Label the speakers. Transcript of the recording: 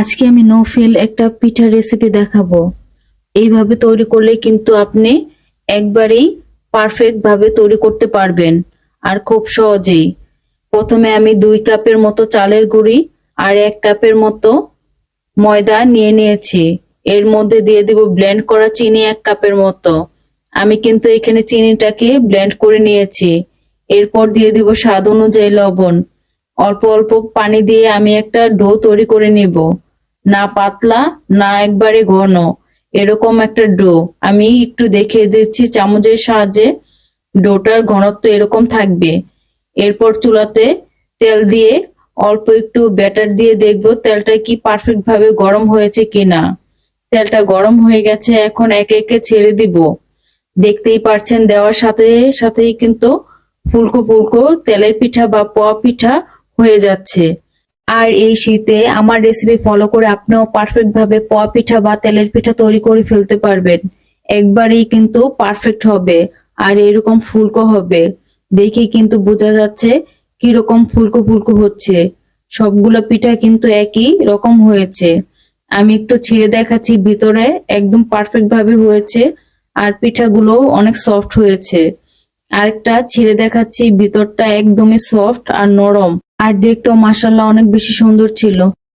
Speaker 1: আজকে আমি no fail একটা পিঠার রেসিপি দেখাবো। এইভাবে তৈরি করলে কিন্তু আপনি একবারেই পারফেক্ট ভাবে তৈরি করতে পারবেন, আর খুব সহজেই। প্রথমে আমি দুই কাপের মতো চালের গুঁড়ি আর এক কাপের মতো ময়দা নিয়ে নিয়েছি। এর মধ্যে দিয়ে দিব ব্লেন্ড করা চিনি এক কাপের মতো। আমি কিন্তু এখানে চিনিটাকে ব্লেন্ড করে নিয়েছি। এরপর দিয়ে দিব স্বাদ অনুযায়ী লবণ। অল্প অল্প পানি দিয়ে আমি একটা ডো তৈরি করে নিব। না পাতলা, না একবারে ঘন। এরকম একটা ডো। আমি একটু দেখিয়ে দিচ্ছি চামচের সাহায্যে। ডোটার ঘনত্ব এরকম থাকবে। এরপর চুলাতে তেল দিয়ে অল্প একটু ব্যাটার দিয়ে দেখব তেলটা কি পারফেক্ট ভাবে গরম হয়েছে কিনা। তেলটা গরম হয়ে গেছে, এখন একে একে ছেড়ে দিব। দেখতেই পারছেন, দেওয়ার সাথে সাথেই কিন্তু ফুলকো ফুলকো তেলের পিঠা বা পোয়া পিঠা হয়ে যাচ্ছে। আর এই শীতে আমার রেসিপি ফলো করে আপনিও পারফেক্ট ভাবে পোয়া পিঠা বা তেলের পিঠা তৈরি করে ফেলতে পারবেন। একবারেই কিন্তু পারফেক্ট হবে আর এরকম ফুলকো হবে। দেখে কিন্তু বোঝা যাচ্ছে কীরকম ফুলকো ফুলকো হচ্ছে। সবগুলো পিঠা কিন্তু একই রকম হয়েছে। আমি একটু ছিঁড়ে দেখাচ্ছি, ভিতরে একদম পারফেক্ট ভাবে হয়েছে আর পিঠাগুলো অনেক সফট হয়েছে। আরেকটা ছিঁড়ে দেখাচ্ছি, ভিতরটা একদমই সফট আর নরম। আর দেখতেও মার্শাল্লাহ অনেক বেশি সুন্দর ছিল।